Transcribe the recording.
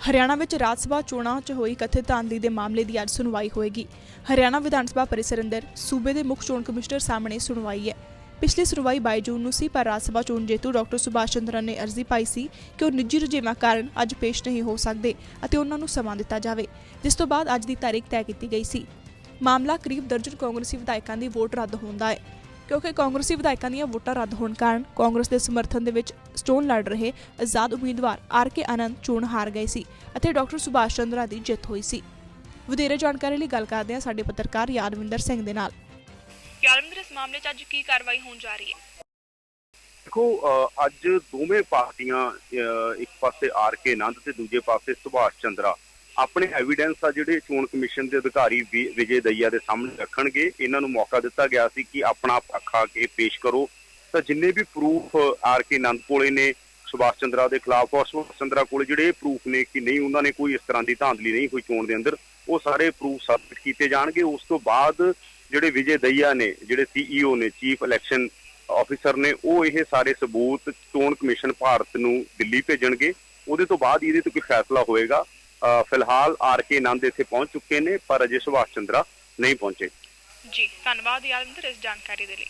ਹਰਿਆਣਾ ਵਿੱਚ ਰਾਜ ਸਭਾ ਚੋਣਾਂ 'ਚ ਹੋਈ ਕਥਿਤ ਧਾਂਦਲੀ ਦੇ ਮਾਮਲੇ ਦੀ ਅੱਜ ਸੁਣਵਾਈ ਹੋਏਗੀ। ਹਰਿਆਣਾ ਵਿਧਾਨ ਸਭਾ ਪਰਿਸਰ ਅੰਦਰ ਸੂਬੇ ਦੇ ਮੁੱਖ ਚੋਣ ਕਮਿਸ਼ਨਰ ਸਾਹਮਣੇ ਸੁਣਵਾਈ ਹੈ। ਪਿਛਲੀ ਸੁਣਵਾਈ 22 ਜੂਨ ਨੂੰ ਸੀ, ਪਰ ਰਾਜ ਸਭਾ ਚੋਣ ਜੇਤੂ ਡਾਕਟਰ ਸੁਭਾਸ਼ ਚੰਦਰਨ ਨੇ ਅਰਜ਼ੀ ਪਾਈ ਸੀ ਕਿ ਉਹ ਨਿੱਜੀ ਰੁਝੇਵਾਂ ਕਾਰਨ ਅੱਜ ਪੇਸ਼ ਨਹੀਂ ਹੋ ਸਕਦੇ ਅਤੇ ਉਹਨਾਂ ਨੂੰ ਸਮਾਂ ਦਿੱਤਾ ਜਾਵੇ, ਜਿਸ ਤੋਂ ਬਾਅਦ ਅੱਜ ਦੀ ਤਾਰੀਖ ਤੈਅ ਕੀਤੀ ਗਈ ਸੀ। ਮਾਮਲਾ ਕਰੀਬ ਦਰਜਨ ਕਾਂਗਰਸੀ ਵਿਧਾਇਕਾਂ ਦੀ ਵੋਟ ਰੱਦ ਹੋਣ ਦਾ ਹੈ। ਕਿਉਂਕਿ ਕਾਂਗਰਸੀ ਵਿਧਾਇਕਾਂ ਦੀਆਂ ਵੋਟਾਂ ਰੱਦ ਹੋਣ ਕਾਰਨ ਕਾਂਗਰਸ ਦੇ ਸਮਰਥਨ ਦੇ ਵਿੱਚ ਚੋਣ ਲੜ ਰਹੇ ਆਜ਼ਾਦ ਉਮੀਦਵਾਰ ਆਰ ਕੇ ਆਨੰਦ ਚੋਣ ਹਾਰ ਗਏ ਸੀ ਅਤੇ ਡਾਕਟਰ ਸੁਭਾਸ਼ ਚੰਦਰਾ ਦੀ ਜਿੱਤ ਹੋਈ ਸੀ। ਵਧੇਰੇ ਜਾਣਕਾਰੀ ਲਈ ਗੱਲ ਕਰਦੇ ਹਾਂ ਸਾਡੇ ਪੱਤਰਕਾਰ ਯਾਦਵਿੰਦਰ ਸਿੰਘ ਦੇ ਨਾਲ। ਯਾਦਵਿੰਦਰ ਇਸ ਮਾਮਲੇ 'ਚ ਅੱਜ ਕੀ ਕਾਰਵਾਈ ਹੋਣ ਜਾ ਰਹੀ ਹੈ? ਦੇਖੋ ਅੱਜ ਦੋਵੇਂ ਪਾਰਟੀਆਂ ਇੱਕ ਪਾਸੇ ਆਰ ਕੇ ਆਨੰਦ ਤੇ ਦੂਜੇ ਪਾਸੇ ਸੁਭਾਸ਼ ਚੰਦਰਾ। ਆਪਣੇ ਐਵੀਡੈਂਸ ਆ ਜਿਹੜੇ ਚੋਣ ਕਮਿਸ਼ਨ ਦੇ ਅਧਿਕਾਰੀ ਵਿਜੇ ਦਈਆ ਦੇ ਸਾਹਮਣੇ ਰੱਖਣਗੇ। ਇਹਨਾਂ ਨੂੰ ਮੌਕਾ ਦਿੱਤਾ ਗਿਆ ਸੀ ਕਿ ਆਪਣਾ ਪੱਖ ਆ ਕੇ ਪੇਸ਼ ਕਰੋ। ਤਾਂ ਜਿੰਨੇ ਵੀ ਪ੍ਰੂਫ ਆਰ ਕੇ ਆਨੰਦ ਕੋਲੇ ਨੇ, ਸੁਭਾਸ਼ ਚੰਦਰਾ ਦੇ ਖਿਲਾਫ, ਔਰ ਸੁਭਾਸ਼ ਚੰਦਰਾ ਕੋਲੇ ਜਿਹੜੇ ਪ੍ਰੂਫ ਨੇ ਕਿ ਨਹੀਂ, ਉਹਨਾਂ ਨੇ ਕੋਈ ਇਸ ਤਰ੍ਹਾਂ ਦੀ ਧਾਂਦਲੀ ਨਹੀਂ ਹੋਈ ਚੋਣ ਦੇ ਅੰਦਰ, ਉਹ ਸਾਰੇ ਪ੍ਰੂਫ ਸਬਮਿਟ ਕੀਤੇ ਜਾਣਗੇ। ਉਸ ਤੋਂ ਬਾਅਦ ਜਿਹੜੇ ਵਿਜੇ ਦਈਆ ਨੇ, ਜਿਹੜੇ ਸੀਈਓ ਨੇ ਚੀਫ ਇਲੈਕਸ਼ਨ ਆਫੀਸਰ ਨੇ, ਉਹ ਇਹ ਸਾਰੇ ਸਬੂਤ ਚੋਣ ਕਮਿਸ਼ਨ ਭਾਰਤ ਨੂੰ ਦਿੱਲੀ ਭੇਜਣਗੇ। ਉਹਦੇ ਤੋਂ ਬਾਅਦ ਇਹਦੇ ਤੋਂ ਕੋਈ ਫੈਸਲਾ ਹੋਏਗਾ। ਫਿਲਹਾਲ ਆਰ ਕੇ ਆਨੰਦ ਇੱਥੇ ਪਹੁੰਚ ਚੁੱਕੇ ਨੇ, ਪਰ ਅਜੇ ਸੁਭਾਸ਼ ਚੰਦਰਾ ਨਹੀਂ ਪਹੁੰਚੇ। ਜੀ, ਧੰਨਵਾਦ ਯਾਦਵਿੰਦਰ ਇਸ ਜਾਣਕਾਰੀ ਦੇ ਲਈ।